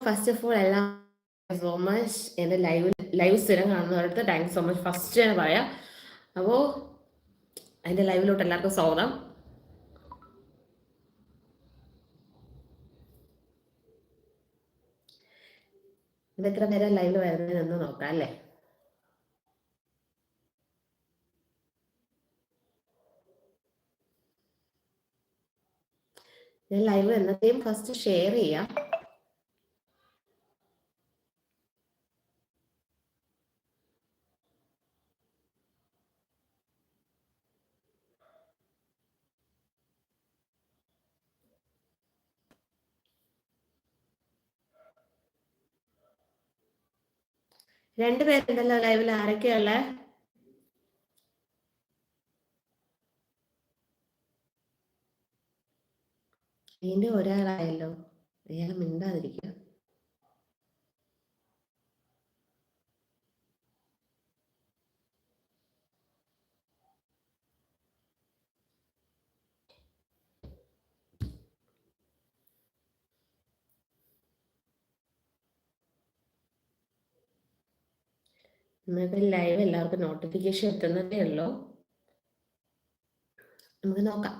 First of all എല്ലാം so much എന്റെ live live സ്ഥിരം കാണുന്നവർക്ക് താങ്ക് സോ മച്ച് ഫസ്റ്റ് ഞാൻ പറയാം. അപ്പോൾ എന്റെ ലൈവിലോട്ട് എല്ലാവർക്കും സ്വാഗതം. ഇതെത്ര നേരം ലൈവിൽ വരുന്നതെന്ന് നോക്കാം അല്ലേ? ഞാൻ ലൈവ് എന്നത്തെയും ഫസ്റ്റ് ഷെയർ ചെയ്യാം. രണ്ടുപേരുണ്ടല്ലോ ലൈവിൽ ആരൊക്കെയുള്ള വീണ്ടും ഒരാളായല്ലോ. അയാൾ മിണ്ടാതിരിക്കുക. ഇന്നത്തെ ലൈവ് എല്ലാവർക്കും നോട്ടിഫിക്കേഷൻ എത്തുന്നതേ ഉള്ളൂ. നമുക്ക് നോക്കാം.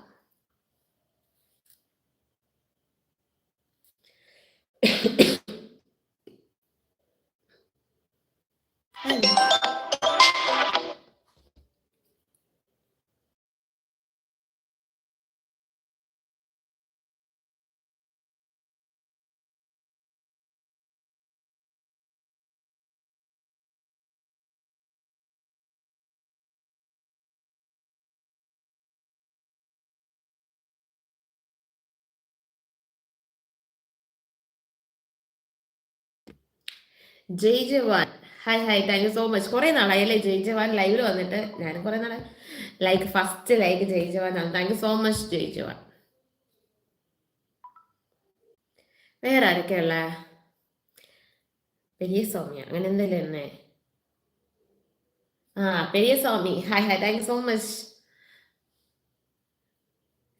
Jai Jawan hi hi thank you so much കുറെ നാളായി അല്ലേ ജയ് ജവാൻ ലൈവിൽ വന്നിട്ട്? ഞാനും കുറെ നാളെ like first like Jai Jawan ആണ്. Thank you so much Jai Jawan വേറെ ആരൊക്കെയുള്ള പെരിയ സ്വാമി അങ്ങനെ എന്തെങ്കിലും എന്നെ ആ Periya Swami. Hi hi thank you so much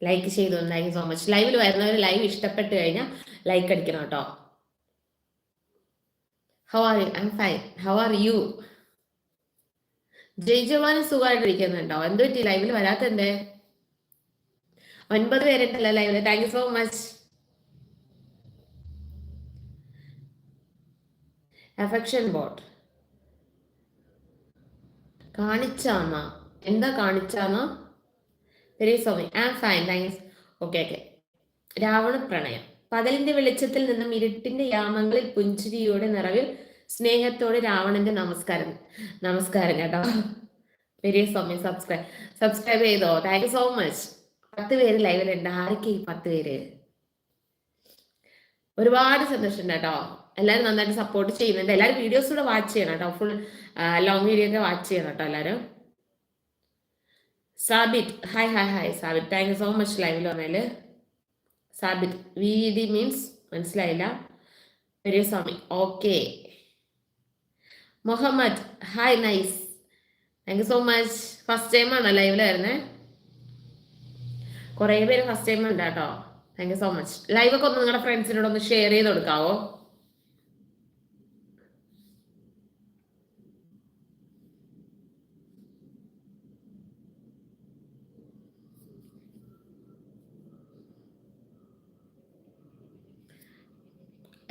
like ചെയ്തു താങ്ക് യു സോ മച്ച് ലൈവിൽ വരുന്നവർ ലൈവ് ഇഷ്ടപ്പെട്ട് കഴിഞ്ഞാൽ ലൈക്ക് അടിക്കണം കേട്ടോ. How are you I fine how are you Jai Jawan സുഖമായിട്ടിരിക്കുന്നുണ്ടോ? എന്ത് പറ്റി? ലൈവിൽ വരാത്ത എന്തേ ഒൻപത് പേരുണ്ടല്ലോ ലൈവിൽ thank you so much affection boat കാണിച്ചാന്ന? എന്താ കാണിച്ചാന്ന? Very sorry am fine thanks okay okay Ravana പ്രണയം പകലിന്റെ വെളിച്ചത്തിൽ നിന്നും ഇരുട്ടിന്റെ യാമങ്ങളിൽ പുഞ്ചിരിയോടെ നിറവിൽ സ്നേഹത്തോടെ രാവണന്റെ നമസ്കാരം. നമസ്കാരം കേട്ടോ. വെരിയ സ്വാമി സബ്സ്ക്രൈബ് സബ്സ്ക്രൈബ് ചെയ്തോ? താങ്ക് യു സോ മച്ച് പത്ത് പേര് ലൈവിലുണ്ട് ആരൊക്കെ ഈ പത്ത് പേര്? ഒരുപാട് സന്തോഷമുണ്ട് കേട്ടോ. എല്ലാരും നന്നായിട്ട് സപ്പോർട്ട് ചെയ്യുന്നുണ്ട്. എല്ലാരും വീഡിയോസ് കൂടെ വാച്ച് ചെയ്യണം കേട്ടോ. ഫുൾ ലോങ് വീഡിയോ ഒക്കെ വാച്ച് ചെയ്യണം കേട്ടോ എല്ലാവരും. Sabit hi hi hi Sabit thank you so much ലൈവിൽ വന്നതിൽ സാബിറ്റ് വി ഡി മീൻസ് മനസ്സിലായില്ല. Periyaswami. Okay. Muhammad. Hi nice. Thank you so much first time ആണ് ലൈവിൽ വരുന്നത് കുറേ പേര് ഫസ്റ്റ് ടൈം ഉണ്ട് കേട്ടോ. Thank you so much live ഒക്കെ ഒന്ന് നിങ്ങളുടെ ഫ്രണ്ട്സിനോട് ഒന്ന് ഷെയർ ചെയ്ത് കൊടുക്കാവോ?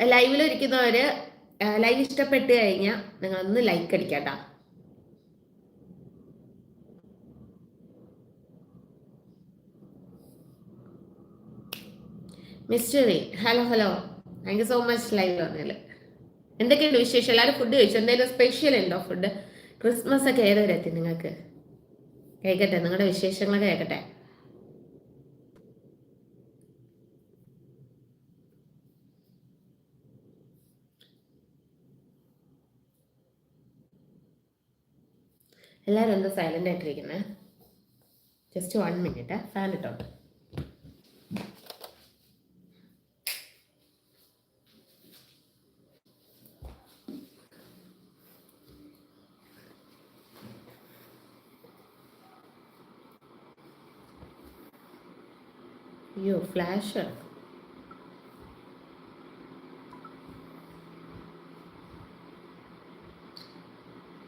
ലൈവിൽ ഇരിക്കുന്നവർ ലൈവ് ഇഷ്ടപ്പെട്ട് കഴിഞ്ഞാൽ നിങ്ങൾ ഒന്ന് like അടിക്കട്ടോ. Mystery hello hello. Thank you so much live വന്നതിൽ എന്തൊക്കെയുണ്ട് വിശേഷം? എല്ലാവരും ഫുഡ് കഴിച്ചു? എന്തെങ്കിലും സ്പെഷ്യൽ ഉണ്ടോ ഫുഡ് ക്രിസ്മസ് ഒക്കെ ഏതുവരെ എത്തി നിങ്ങൾക്ക്? കേൾക്കട്ടെ നിങ്ങളുടെ വിശേഷങ്ങളൊക്കെ കേൾക്കട്ടെ. എല്ലാവരും ഒന്ന് സൈലന്റ് ആയിട്ടിരിക്കുന്നത് ജസ്റ്റ് വൺ മിനിറ്റ് ഫാൻ ഇട്ടോട്ടെ അയ്യോ ഫ്ലാഷ്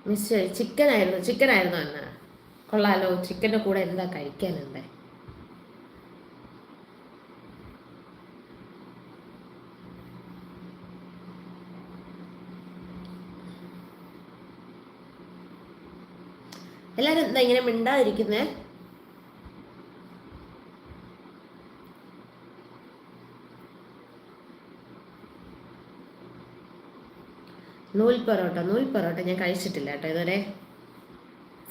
മിസ് ചിക്കൻ ആയിരുന്നു ചിക്കൻ ആയിരുന്നു അന്ന്. കൊള്ളാലോ ചിക്കന്റെ കൂടെ എന്താ കഴിക്കാനുണ്ട്? എല്ലാവരും എന്താ ഇങ്ങനെ മിണ്ടാതിരിക്കുന്നേ? നൂൽ പൊറോട്ട നൂൽ പൊറോട്ട ഞാൻ കഴിച്ചിട്ടില്ല കേട്ടോ ഇതുവരെ.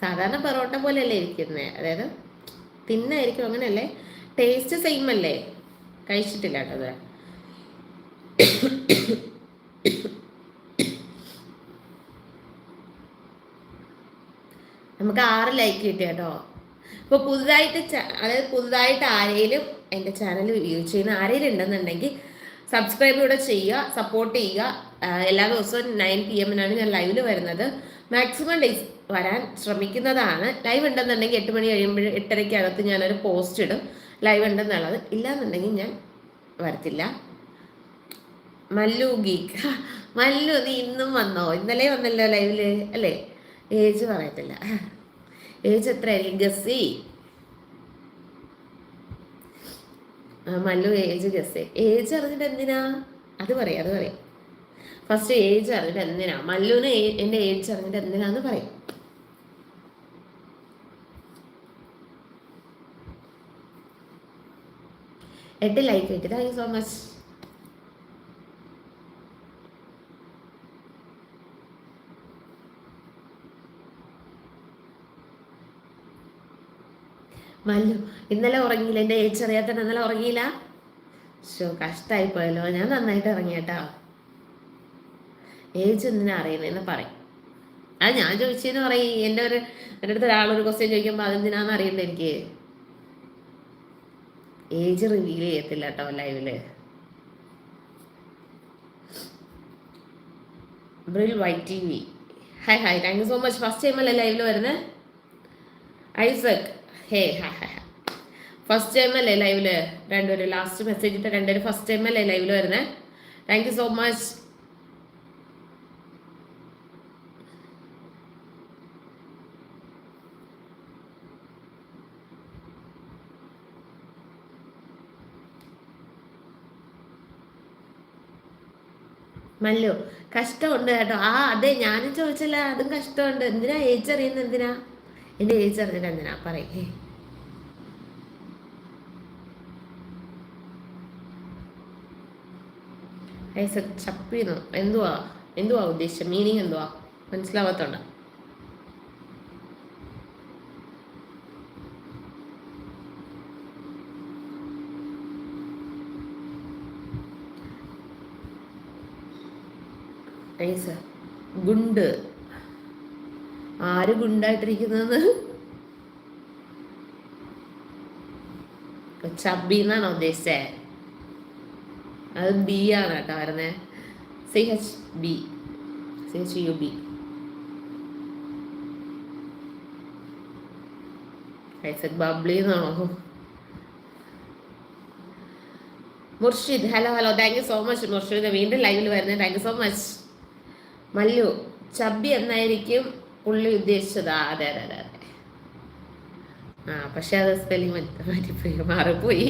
സാധാരണ പൊറോട്ട പോലെയല്ലേ ഇരിക്കുന്നത് അതായത് തിന്നായിരിക്കും അങ്ങനെയല്ലേ? ടേസ്റ്റ് സെയിം അല്ലേ? കഴിച്ചിട്ടില്ല കേട്ടോ ഇതുവരെ. നമുക്ക് ആറ് ലൈക്ക് കിട്ടി കേട്ടോ. ഇപ്പോൾ പുതുതായിട്ട് അതായത് പുതുതായിട്ട് ആരെങ്കിലും എന്റെ ചാനൽ യൂസ് ചെയ്യുന്ന ആരെങ്കിലും ഉണ്ടെന്നുണ്ടെങ്കിൽ സബ്സ്ക്രൈബ് കൂടെ ചെയ്യുക സപ്പോർട്ട് ചെയ്യുക. എല്ലാ ദിവസവും നയൻ പി എമ്മിനാണ് ഞാൻ ലൈവിൽ വരുന്നത്. മാക്സിമം ഡേയ്സ് വരാൻ ശ്രമിക്കുന്നതാണ്. ലൈവ് ഉണ്ടെന്നുണ്ടെങ്കിൽ എട്ട് മണി കഴിയുമ്പോൾ എട്ടരയ്ക്കകത്ത് ഞാനൊരു പോസ്റ്റ് ഇടും. ലൈവ് ഉണ്ടെന്നുള്ളത്. ഇല്ലാന്നുണ്ടെങ്കിൽ ഞാൻ വരത്തില്ല. മല്ലു ഗീക്ക മല്ലു നീ ഇന്നും വന്നോ? ഇന്നലെ വന്നല്ലോ ലൈവിൽ അല്ലേ? ഏജ് പറയത്തില്ല. ഏജ് എത്രയായിരിക്കും? ഗസ്സി മല്ലു ഏജ് ഗസ് ഏജ് അറിഞ്ഞിട്ട് എന്തിനാ? അത് പറയാം അത് പറയാം. ഫസ്റ്റ് ഏജ് അറിഞ്ഞിട്ട് എന്തിനാ? മല്ലുവിന് എന്റെ ഏജ് അറിഞ്ഞിട്ട് എന്തിനാന്ന് പറയും. എട്ട് ലൈക്ക് കിട്ടി. Thank you so much Mallu ഇന്നലെ ഉറങ്ങിയില്ല. എന്റെ ഏച്ചറിയാത്ത ഇന്നലെ ഉറങ്ങിയില്ല. ഷോ കഷ്ടമായി പോയല്ലോ ഞാൻ നന്നായിട്ട് ഇറങ്ങിയേട്ടാ. ഏജ് എന്തിനാ അറിയുന്നതെന്ന് പറയും. ആ ഞാൻ ചോദിച്ചെന്ന് പറയും. എന്റെ ഒരു എന്റെ അടുത്ത് ഒരാളൊരു ക്വസ്റ്റ്യൻ ചോദിക്കുമ്പോൾ അതെന്തിനാന്ന് അറിയണ്ട എനിക്ക്? ഏജ് റിവീൽ ചെയ്യത്തില്ല കേട്ടോ ലൈവിൽ brill white T V hi hi thank you so much first time അല്ലേ ലൈവിൽ വരുന്നത് Isaac hey hi hi first time അല്ലേ ലൈവിൽ രണ്ടുപേരും ലാസ്റ്റ് മെസ്സേജ് ഇട്ട രണ്ടുപേരും ഫസ്റ്റ് ടൈം അല്ലേ ലൈവിൽ വരുന്നത് thank you so much Mallu കഷ്ടമുണ്ട് കേട്ടോ. ആ അതെ ഞാനും ചോദിച്ചല്ല അതും കഷ്ടമുണ്ട്. എന്തിനാ ഏച്ചറിയുന്നത് എന്തിനാ? എന്റെ ഏജ് അറിഞ്ഞിട്ട് എന്തിനാ? പറയേ. ചപ്പിന്നോ? എന്തുവാ? എന്തുവാ ഉദ്ദേശിച്ച മീനിങ് എന്തുവാ? മനസ്സിലാവാത്തോണ്ട. ഗുണ്ട്. ആര് ഗുണ്ടായിട്ടിരിക്കുന്നത്? ചബി എന്നാണ് ഉദ്ദേശിച്ചേ? അത് ബി ആണ് കേട്ടോ വരുന്നത് C H B. C H U B. Bubbly എന്നാണോ? Murshid. Hello hello. Thank you so much Murshid. വീണ്ടും ലൈവിൽ വരുന്നത് thank you so much Mallu chubby എന്നായിരിക്കും പുള്ളി ഉദ്ദേശിച്ചത് അതെ അതെ അതെ അതെ. ആ പക്ഷെ അത് സ്പെല്ലിംഗ് മാറ്റിപ്പോയി മാറിപ്പോയി.